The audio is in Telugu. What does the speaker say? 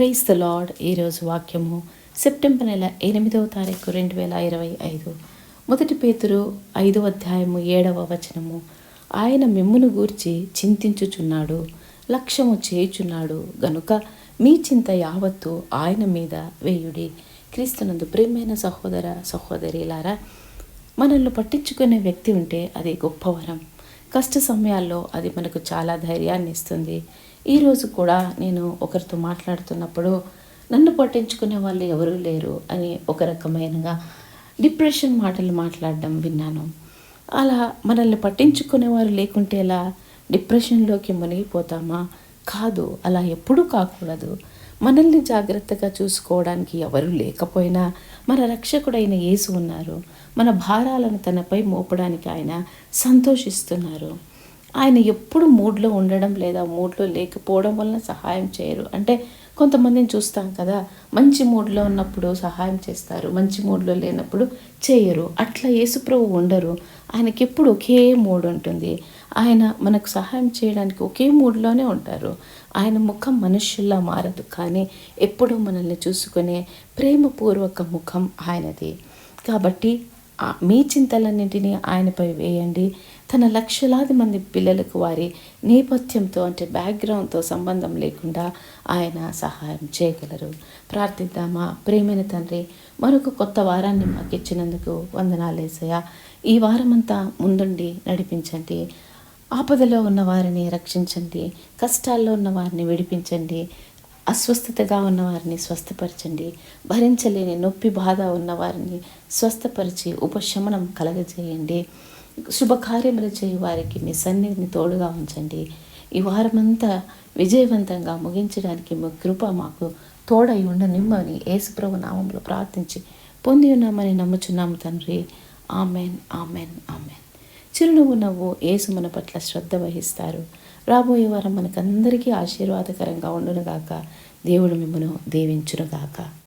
Praise the lord. ఈరోజు వాక్యము సెప్టెంబర్ నెల ఎనిమిదవ తారీఖు రెండు వేల ఇరవై ఐదు. మొదటి పేతురు ఐదవ అధ్యాయము ఏడవ వచనము. ఆయన మిమ్మును గూర్చి చింతించుచున్నాడు లక్ష్యము చేయుచున్నాడు. గనుక మీ చింత యావత్తు ఆయన మీద వేయుడి. క్రీస్తునందు ప్రేమైన సహోదర సహోదరిలారా మనల్ని పట్టించుకునే వ్యక్తి ఉంటే అది గొప్ప వరం. కష్ట సమయాల్లో అది మనకు చాలా ధైర్యాన్ని ఇస్తుంది. ఈరోజు కూడా నేను ఒకరితో మాట్లాడుతున్నప్పుడు నన్ను పట్టించుకునే వాళ్ళు ఎవరూ లేరు అని ఒక రకమైనగా డిప్రెషన్ మాటలు మాట్లాడడం విన్నాను. అలా మనల్ని పట్టించుకునేవారు లేకుంటే ఎలా? డిప్రెషన్లోకి మునిగిపోతామా? కాదు అలా ఎప్పుడూ కాకూడదు. మనల్ని జాగ్రత్తగా చూసుకోవడానికి ఎవరు లేకపోయినా మన రక్షకుడైన యేసు ఉన్నారు. మన భారాలను తనపై మోపడానికి ఆయన సంతోషిస్తున్నారు. ఆయన ఎప్పుడు మూడ్లో ఉండడం లేదా మూడ్లో లేకపోవడం వలన సహాయం చేయరు. అంటే కొంతమందిని చూస్తాం కదా మంచి మూడ్లో ఉన్నప్పుడు సహాయం చేస్తారు మంచి మూడ్లో లేనప్పుడు చేయరు. అట్లా యేసుప్రభు ఉండరు. ఆయనకి ఎప్పుడు ఒకే మూడ్ ఉంటుంది. ఆయన మనకు సహాయం చేయడానికి ఒకే మూడ్లోనే ఉంటారు. ఆయన ముఖం మనుష్యుల్లా మారదు కానీ ఎప్పుడూ మనల్ని చూసుకునే ప్రేమపూర్వక ముఖం ఆయనది. కాబట్టి మీ చింతలన్నింటినీ ఆయనపై వేయండి. తన లక్షలాది మంది పిల్లలకు వారి నేపథ్యంతో అంటే బ్యాక్గ్రౌండ్తో సంబంధం లేకుండా ఆయన సహాయం చేయగలరు. ప్రార్థిద్దామా? ప్రేమైన తండ్రి మరొక కొత్త వారాన్ని మాకు ఇచ్చినందుకు వందనాలేసయ్యా ఈ వారమంతా ముందుండి నడిపించండి. ఆపదలో ఉన్న వారిని రక్షించండి కష్టాల్లో ఉన్న వారిని విడిపించండి అస్వస్థతగా ఉన్న వారిని స్వస్థపరచండి భరించలేని నొప్పి బాధ ఉన్న వారిని స్వస్థపరిచి ఉపశమనం కలగజేయండి. శుభకార్యములు చేయి వారికి మీ సన్నిధిని తోడుగా ఉంచండి. ఈ వారమంతా విజయవంతంగా ముగించడానికి మీ కృప మాకు తోడై ఉండనిమ్మని యేసుప్రభు నామంలో ప్రార్థించి పొంది ఉన్నామని నమ్ముచున్నాము తండ్రి. Amen amen amen. చిరునవ్వు నవ్వు ఏసు మన పట్ల శ్రద్ధ వహిస్తారు. రాబోయే వారం మనకందరికీ ఆశీర్వాదకరంగా ఉండునుగాక. దేవుడు మిమ్మను దీవించునుగాక.